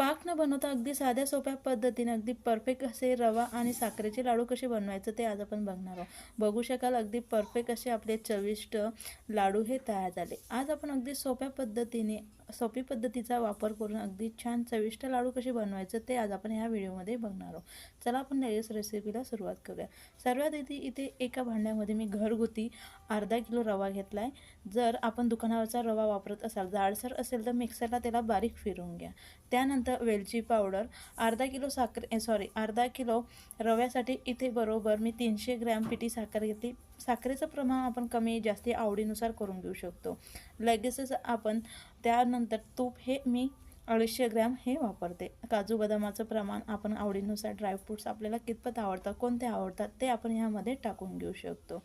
पाक न बनवता अगदी साध्या सोप्या पद्धतीने अगदी परफेक्ट असे रवा आणि साखरेचे लाडू कसे बनवायचं ते आज आपण बघणार आहोत. बघू शकाल अगदी परफेक्ट असे आपले चविष्ट लाडू हे तयार झाले. आज आपण अगदी सोप्या पद्धतीने सोपी पद्धतीचा वापर करून अगदी छान चविष्ट लाडू कसे बनवायचं ते आज आपण ह्या व्हिडिओमध्ये बघणार आहोत. चला आपण लगेच रेसिपीला सुरुवात करूया. सर्वात आधी इथे एका भांड्यामध्ये मी घरगुती अर्धा किलो रवा घेतला आहे जर आपण दुकानावरचा रवा वापरत असाल जाडसर असेल तर मिक्सरला त्याला बारीक फिरवून घ्या. त्यानंतर वेलची पावडर अर्धा किलो साखर सॉरी अर्धा किलो रव्यासाठी इथे बरोबर मी तीनशे ग्रॅम पिठी साखर घेतली. साखरेचं प्रमाण आपण कमी जास्ती आवडीनुसार करून घेऊ शकतो. लगेचच आपण त्यानंतर तूप हे मी अडीचशे ग्रॅम हे वापरते. काजू बदामाचं प्रमाण आपण आवडीनुसार ड्रायफ्रूट्स आपल्याला कितपत आवडतात कोणते आवडतात ते आपण ह्यामध्ये टाकून घेऊ शकतो.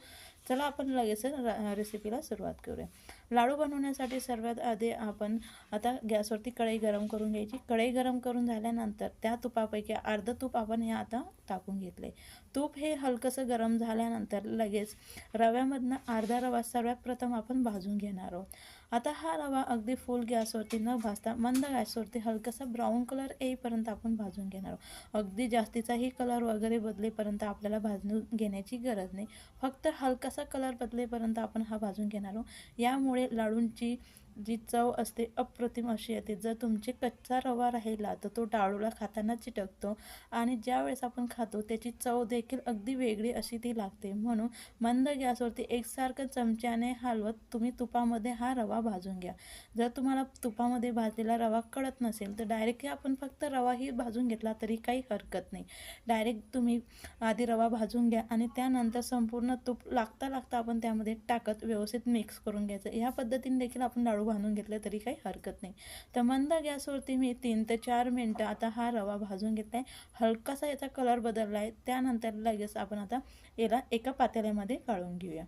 चला आपण लगेच रेसिपीला सुरुवात करूया. लाडू बनवण्यासाठी सर्वात आधी आपण आता गॅसवरती कढई गरम करून घ्यायची. कढई गरम करून झाल्यानंतर त्या तुपापैकी अर्धं तूप आपण हे आता टाकून घेतले. तूप हे हलकंसं गरम झाल्यानंतर लगेच रव्यामधनं अर्धा रवा सर्वात प्रथम आपण भाजून घेणार आहोत. आता हा रवा अगदी फुल गॅसवरती न भाजता मंद गॅसवरती हलकासा ब्राऊन कलर येईपर्यंत आपण भाजून घेणार आहोत. अगदी जास्तीचाही कलर वगैरे बदलेपर्यंत आपल्याला भाजून घेण्याची गरज नाही. फक्त हलकासा कलर बदलेपर्यंत आपण हा भाजून घेणार आहोत. यामुळे लाडूंची जी चव असते अप्रतिम अशी येते. जर तुमचे कच्चा रवा राहिला तर तो डाळूला खाताना चिटकतो आणि ज्या वेळेस आपण खातो त्याची चव देखील अगदी वेगळी अशी ती लागते. म्हणून मंद गॅसवरती एकसारखं चमच्याने हलवत तुम्ही तुपामध्ये हा रवा भाजून घ्या. जर तुम्हाला तुपामध्ये भाजलेला रवा कळत नसेल तर डायरेक्टली आपण फक्त रवाही भाजून घेतला तरी काही हरकत नाही. डायरेक्ट तुम्ही आधी रवा भाजून घ्या आणि त्यानंतर संपूर्ण तूप लागता लागता आपण त्यामध्ये टाकत व्यवस्थित मिक्स करून घ्यायचं. ह्या पद्धतीने देखील आपण डाळू बांधून घेतले तरी काही हरकत नाही. तर मंद गॅसवरती मी तीन ते चार मिनटं आता हा रवा भाजून घेतला आहे हलकासा याचा कलर बदलला आहे त्यानंतर लगेच आपण आता याला एका पातेल्यामध्ये काढून घेऊया.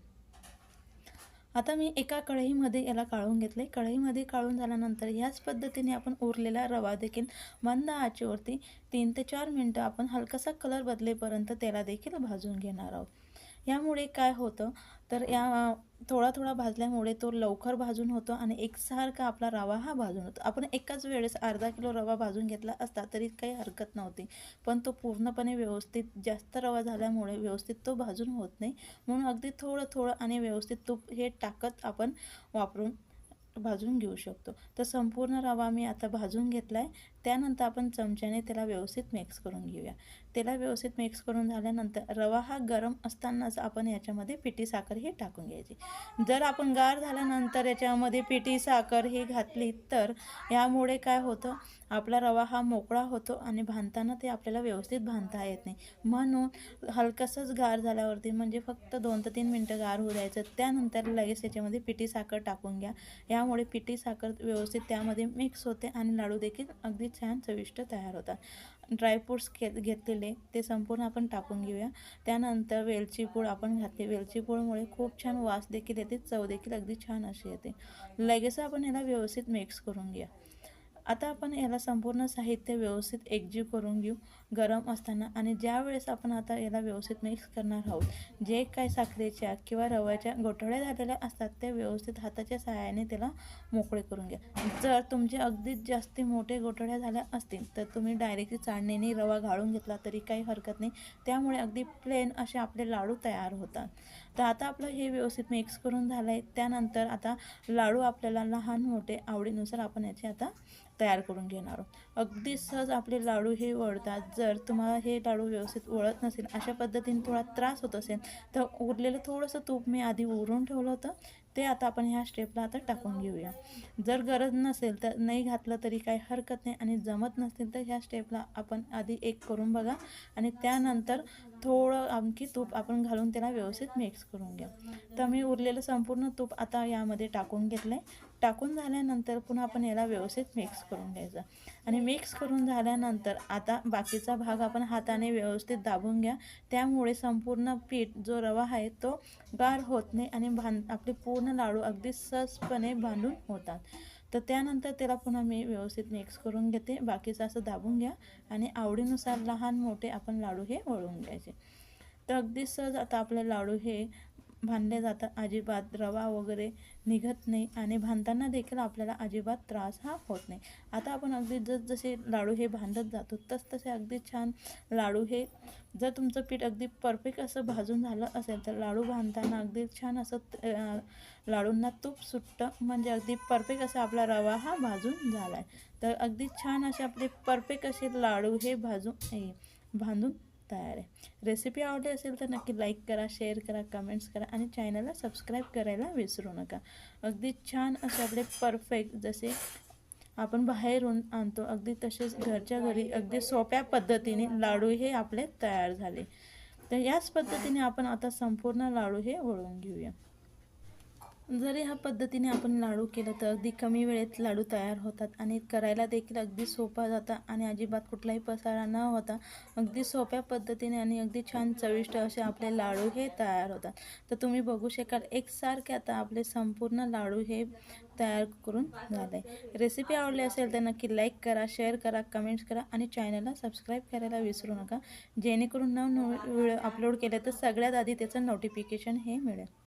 आता मी एका कढईमध्ये याला काढून घेतले कढईमध्ये काढून झाल्यानंतर ह्याच पद्धतीने आपण उरलेला रवा देखील मंद आचेवरती तीन ते चार मिनटं आपण हलकासा कलर बदलेपर्यंत त्याला देखील भाजून घेणार आहोत. यामुळे काय होतं? तर या थोडा थोडा भाजल्यामुळे तो लवकर भाजून होतो आणि एकसारखा आपला रवा हा भाजून होतो. आपण एकाच वेळेस अर्धा किलो रवा भाजून घेतला असता तरी काही हरकत नव्हती. पण तो पूर्णपणे व्यवस्थित जास्त रवा झाल्यामुळे व्यवस्थित तो भाजून होत नाही. म्हणून अगदी थोडं थोडं आणि व्यवस्थित तूप हे टाकत आपण वापरून भाजून घेऊ शकतो. तर संपूर्ण रवा मी आता भाजून घेतला आहे त्यानंतर आपण चमच्याने त्याला व्यवस्थित मिक्स करून घेऊया. त्याला व्यवस्थित मिक्स करून झाल्यानंतर रवा हा गरम असतानाच आपण याच्यामध्ये पिठी साखर ही टाकून घ्यायची. जर आपण गार झाल्यानंतर याच्यामध्ये पिठी साखर ही घातली तर यामुळे काय होतं? आपला रवा हा मोकळा होतो आणि बांधताना ते आपल्याला व्यवस्थित बांधता येत नाही. म्हणून हलकंसंच गार झाल्यावरती म्हणजे फक्त दोन ते तीन मिनटं गार होऊ द्यायचं. त्यानंतर लगेच याच्यामध्ये पिठी साखर टाकून घ्या. या त्यामुळे पिठी साखर व्यवस्थित त्यामध्ये मिक्स होते आणि लाडू देखील अगदी छान चविष्ट तयार होतात. ड्रायफ्रूट्स घे घेतलेले ते संपूर्ण आपण टाकून घेऊया. त्यानंतर वेलची पूड आपण घातली. वेलची पूडमुळे खूप छान वास देखील येते. चव देखील अगदी छान अशी येते. लगेच आपण याला व्यवस्थित मिक्स करून घ्या आता आपण याला संपूर्ण साहित्य व्यवस्थित एकजीव करून घेऊ गरम असताना. आणि ज्या वेळेस आपण आता याला व्यवस्थित मिक्स करणार आहोत जे काय साखरेच्या किंवा रव्याच्या गोठवड्या झालेल्या असतात ते व्यवस्थित हाताच्या सहाय्याने त्याला मोकळे करून घ्या. जर तुमचे अगदीच जास्ती मोठे गोठवड्या झाल्या असतील तर तुम्ही डायरेक्टली चाळणीने रवा घाळून घेतला तरी काही हरकत नाही. त्यामुळे अगदी प्लेन असे आपले लाडू तयार होतात. तर आता आपलं हे व्यवस्थित मिक्स करून झालं आहे त्यानंतर आता लाडू आपल्याला लहान मोठे आवडीनुसार आपण याचे आता तयार करून घेणार आहोत. अगदी सहज आपले लाडू हे वळतात. जर तुम्हाला हे लाडू व्यवस्थित वळत नसेल अशा पद्धतीने थोडा त्रास होत असेल तर उरलेलं थोडंसं तूप मी आधी उरून ठेवलं होतं. ते आता आपण ह्या स्टेपला आता टाकून घेऊया. जर गरज नसेल तर नाही घातलं तरी काही हरकत नाही आणि जमत नसेल तर ह्या स्टेपला आपण आधी एक करून बघा आणि त्यानंतर थोडं आणखी तूप आपण घालून त्याला व्यवस्थित मिक्स करून घ्या. तर मी उरलेलं संपूर्ण तूप आता यामध्ये टाकून घेतलं आहे टाकून झाल्यानंतर पुन्हा आपण याला व्यवस्थित मिक्स करून घ्यायचं. आणि मिक्स करून झाल्यानंतर आता बाकीचा भाग आपण हाताने व्यवस्थित दाबून घ्या. त्यामुळे संपूर्ण पीठ जो रवा आहे तो गार होत नाही आणि भां आपले पूर्ण लाडू अगदी सहजपणे बांधून होतात. तर त्यानंतर त्याला पुन्हा मी व्यवस्थित मिक्स करून घेते. बाकीचं असं दाबून घ्या आणि आवडीनुसार लहान मोठे आपण लाडू हे वळून घ्यायचे. तर अगदी सहज आता आपले लाडू हे भांडले जातात. अजिबात रवा वगैरे निघत नाही आणि भांडताना देखील आपल्याला अजिबात त्रास हा होत नाही. आता आपण अगदी जसजसे लाडू हे बांधत जातो तसतसे अगदी छान लाडू हे जर तुमचं पीठ अगदी परफेक्ट असं भाजून झालं असेल तर लाडू बांधताना अगदी छान असं लाडूंना तूप सुटतं म्हणजे अगदी परफेक्ट असा आपला रवा हा भाजून झाला आहे तर अगदी छान असे आपले परफेक्ट असे लाडू हे भाजून ए, तयार आहे रेसिपी आवडली असेल तर नक्की लाईक करा शेअर करा कमेंट्स करा आणि चॅनलला सबस्क्राईब करायला विसरू नका. अगदी छान असे आपले परफेक्ट जसे आपण बाहेरून आणतो अगदी तसेच घरच्या घरी अगदी सोप्या पद्धतीने लाडू हे आपले तयार झाले. तर याच पद्धतीने आपण आता संपूर्ण लाडू हे वळून घेऊया. जरी ह्या पद्धतीने आपण लाडू केलं तर अगदी कमी वेळेत लाडू तयार होतात आणि करायला देखील अगदी सोपा जाता आणि अजिबात कुठलाही पसारा न होता अगदी सोप्या पद्धतीने आणि अगदी छान चविष्ट असे आपले लाडू हे तयार होतात. तर तुम्ही बघू शकाल एकसारखे आता आपले संपूर्ण लाडू हे तयार करून झाले. रेसिपी आवडली असेल तर नक्की लाईक करा शेअर करा कमेंट्स करा आणि चॅनलला सबस्क्राईब करायला विसरू नका. जेणेकरून नवनवीन व्हिडिओ अपलोड केले तर सगळ्यात आधी त्याचं नोटिफिकेशन हे मिळेल.